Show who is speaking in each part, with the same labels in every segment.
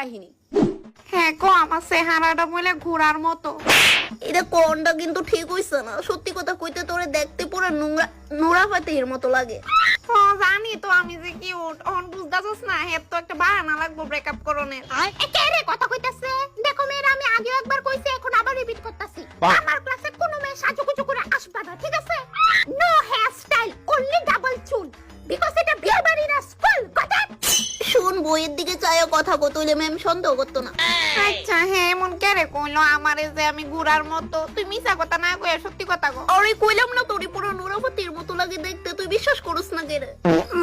Speaker 1: কাহিনী।
Speaker 2: হ্যাঁ গো আমার চেহারাটা বলে ঘোড়ার মতো।
Speaker 1: এটা কোনটা কিন্তু ঠিক হইছে না। সত্যি কথা কইতে তোরে দেখতে পুরো নোংরা নোরা ফাতেহির মতো লাগে।
Speaker 2: হ্যাঁ জানি তো আমি যে কি অন বুঝতাছস না হের তো একটা বাহানা লাগবো ব্রেকআপ করনের কে রে কথা কইতাছে? দেখো মেয়েরা আমি আগে একবার কইছি এখন আবার রিপিট করতাছি। আমার
Speaker 1: বইয়ের দিকে চাইও কথা কত হইলে ম্যাম সন্দেহ করতো না।
Speaker 2: আচ্ছা হ্যাঁ এমন কে রে কইলো? আমারে যে আমি ঘোড়ার মতো। তুই মিছা কথা না কইয়া সত্যি কথা কো
Speaker 1: আরে কইলাম না তোরে পুরো নোরা ফাতেহির মতো লাগে দেখতে। তুই বিশ্বাস করস না কেরে?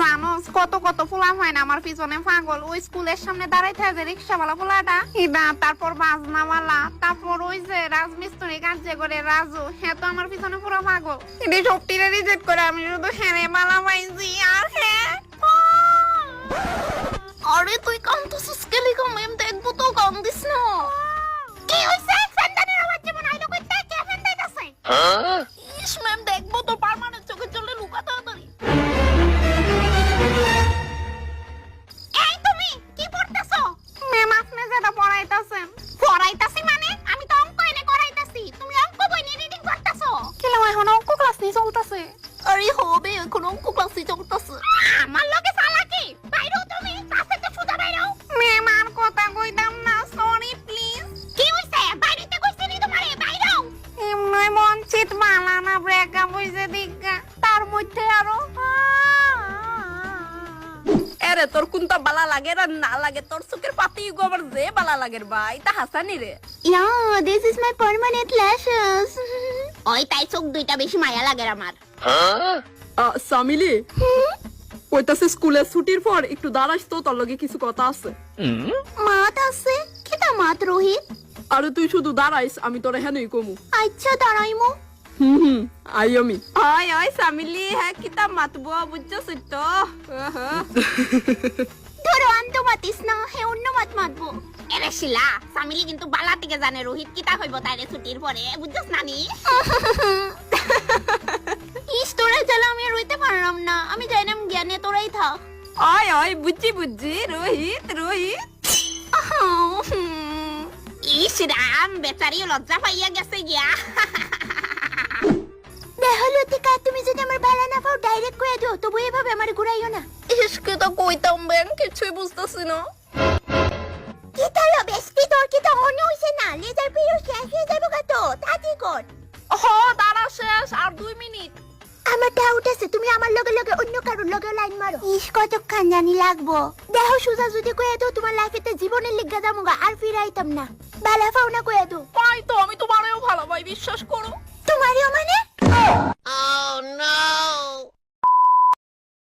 Speaker 2: মানুষ কত কত ফুলা হয় না। আমার পিছনে পাগল। ওই স্কুলের সামনে দাঁড়াই থাকে যে রিক্সাওয়ালা ফুলাটা। ইদা তারপর বাজনাওয়ালা। তারপর ওই যে রাজমিস্ত্রি কাজ যে করে রাজু। হ্যাঁ তো আমার পিছনে পুরো পাগল। এটি সবটিরে রিজেক্ট করে আমি শুধু হ্যাঁ রে মালা পাইছি আর হ্যাঁ
Speaker 1: আরে তুই কান্দছিস কেলি কম ম্যাম দেখব তো কান্দিস না।
Speaker 2: কি হইছে? ফেন্দানের আওয়াজ যেমন আইলো কইতে কে ফেন্দাইতাছে
Speaker 1: ইস ম্যাম দেখব তো পার্মানেন্ট চোখের জলে লুকা তাড়াতাড়ি।
Speaker 2: এই তুমি কি পড়তেছো? ম্যাম আপনি যেটা পড়াইতাছেন। পড়াইতাছি মানে? আমি তো অঙ্ক এনে করাইতাছি। তুমি অঙ্ক বই নিয়ে রিডিং করতেছো? কেন এখন অঙ্ক ক্লাস নিয়ে চলতেছে?
Speaker 1: আরে হবে এখন অঙ্ক ক্লাসে চলতাছে।
Speaker 2: আমার লগে চালাকি ব্রেকআপ হইছে দিগা তার মধ্যে আরও
Speaker 1: এরে তোর কোনটা বালা লাগে আর না লাগে তোর চোখের পাতি গোবর যে বালা লাগে ভাই তা হাসানি রে।
Speaker 2: Yeah, this is my permanent lashes. ওই তাই চোখ দুইটা বেশি মায়া লাগে আমার।
Speaker 3: সামিলি? কইতাছে স্কুলের ছুটির পর একটু দাঁড়াস তো তোর লগে কিছু কথা আছে।
Speaker 2: মাত আছে? কিতা মাত রোহিত?
Speaker 3: আরে তুই শুধু দাঁড়াইস আমি তোরে হেনই কমু।
Speaker 2: আচ্ছা দাঁড়াইমু।
Speaker 3: হুম হুম আই আমি
Speaker 1: ওই ওই সামিলি হ্যাঁ কিতা মাতবো বুঝছস তো
Speaker 2: ধরো আন্ত মাতিস না হে অন্য মাত মাতবো। এরে শিলা সামিলি কিন্তু বালা থেকে জানে রোহিত কিতা হইব তাইরে ছুটির পরে বুঝছস নানি ইস তোরা জ্বালা আমি রইতে পারলাম না আমি যাইলাম জ্ঞানে তোরাই থাক।
Speaker 1: ওই ওই বুঝছি বুঝছি রোহিত রোহিত
Speaker 2: ইস রাম বেচারি লজ্জা পাইয়া গেছে গিয়া ডাইরেক্ট কয়ে দিও তবু এভাবে আমার ঘুরাইও না।
Speaker 1: ইসকে তো কইতাম বেন কিছুই বুঝতেছি না।
Speaker 2: কি তাহলে বেশি তোর কি তো মনে হইছে না? লেজার পিরিয়ড শেষ হয়ে যাবে কত তাড়াতাড়ি কর?
Speaker 1: হ দাঁড়া শেষ আর দুই মিনিট।
Speaker 2: আমার ডাউট আছে তুমি আমার লগে লগে অন্য কারোর লগে লাইন মারো। ইস কতক্ষণ জানি লাগবো। দেখো সুজা যদি কয়ে দাও তোমার লাইফেতে জীবনের লিগা যামুগা আর ফিরাইতাম না। বালা ফাও না কয়ে দাও।
Speaker 1: পাই তো আমি তোমারেও ভালো ভাই বিশ্বাস করো।
Speaker 2: তোমারও মানে?